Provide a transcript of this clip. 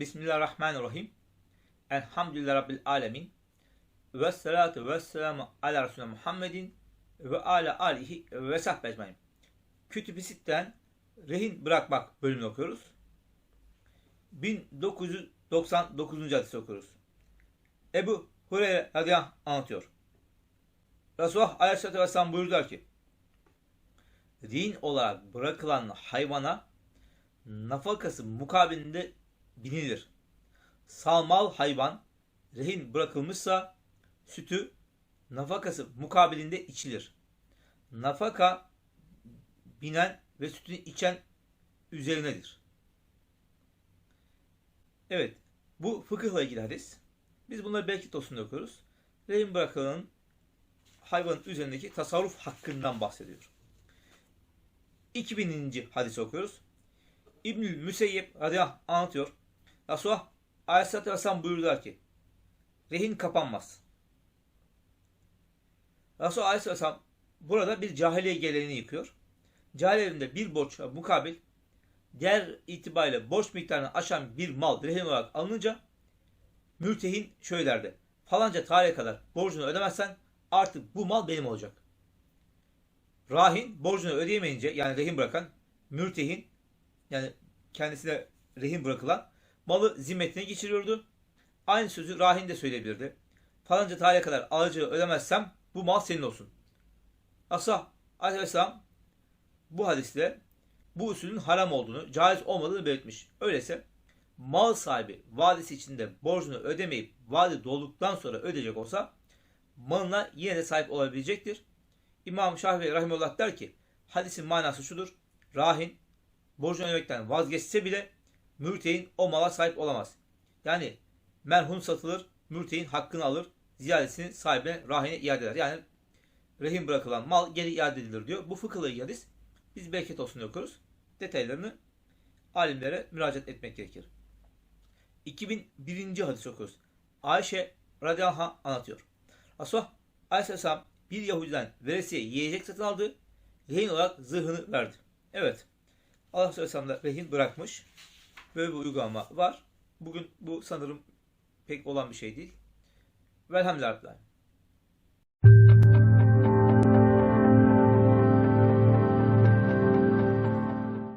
Bismillahirrahmanirrahim. Elhamdülillah Rabbil alemin. Ve salatu ve selamu ala Resulü Muhammedin ve ala alihi ve sahbe ecmain. Kütüb-i Sit'ten rehin bırakmak bölümünü okuyoruz. 1999. hadis okuyoruz. Ebu Hureyre radıyallahu anlatıyor. Resulullah aleyhissalatü vesselam buyurdular ki din olarak bırakılan hayvana nafakası mukabilinde binilir. Salmal hayvan rehin bırakılmışsa sütü nafakası mukabilinde içilir. Nafaka binen ve sütünü içen üzerinedir. Evet, bu fıkıhla ilgili hadis. Biz bunları belki tosunda okuyoruz. Rehin bırakılanın hayvanın üzerindeki tasarruf hakkından bahsediyor. 2000. hadisi okuyoruz. İbnül Müseyyep radıyallahu anlatıyor. Resulullah aleyhissalatü vesselam buyurdular ki rehin kapanmaz. Resulullah aleyhissalatü vesselam burada bir cahiliye geleneğini yıkıyor. Cahiliyelerinde bir borç mukabil diğer itibariyle borç miktarını aşan bir mal rehin olarak alınınca mültehin şöyle derdi. Falanca tarihe kadar borcunu ödemezsen artık bu mal benim olacak. Rahin borcunu ödeyemeyince yani rehin bırakan mürtehin yani kendisine rehin bırakılan malı zimmetine geçiriyordu. Aynı sözü Rahin de söyleyebilirdi. Falanca tarihe kadar alıcı ödemezsem bu mal senin olsun. Asa Aleyhisselam bu hadiste bu usulün haram olduğunu, caiz olmadığını belirtmiş. Öyleyse mal sahibi vadisi içinde borcunu ödemeyip vadi dolduktan sonra ödeyecek olsa malına yine de sahip olabilecektir. İmam Şafii Rahimullah der ki hadisin manası şudur. Rahin borcunu ödemekten vazgeçse bile mürteğin o mala sahip olamaz. Yani merhun satılır, mürteğin hakkını alır, ziyadesini sahibine rahine iade eder. Yani rehin bırakılan mal geri iade edilir diyor. Bu ilgili hadis. Biz bereket olsun okuyoruz. Detaylarını alimlere müracaat etmek gerekir. 2001. hadis okuyoruz. Ayşe radıyallahu anh anlatıyor. Resulullah aleyhisselam bir Yahudiden veresiye yiyecek satın aldı. Rehin olarak zırhını verdi. Evet. Allah Aleyhisselam da rehin bırakmış. Böyle bir uygulama var. Bugün bu sanırım pek olan bir şey değil. Velhamdülillah.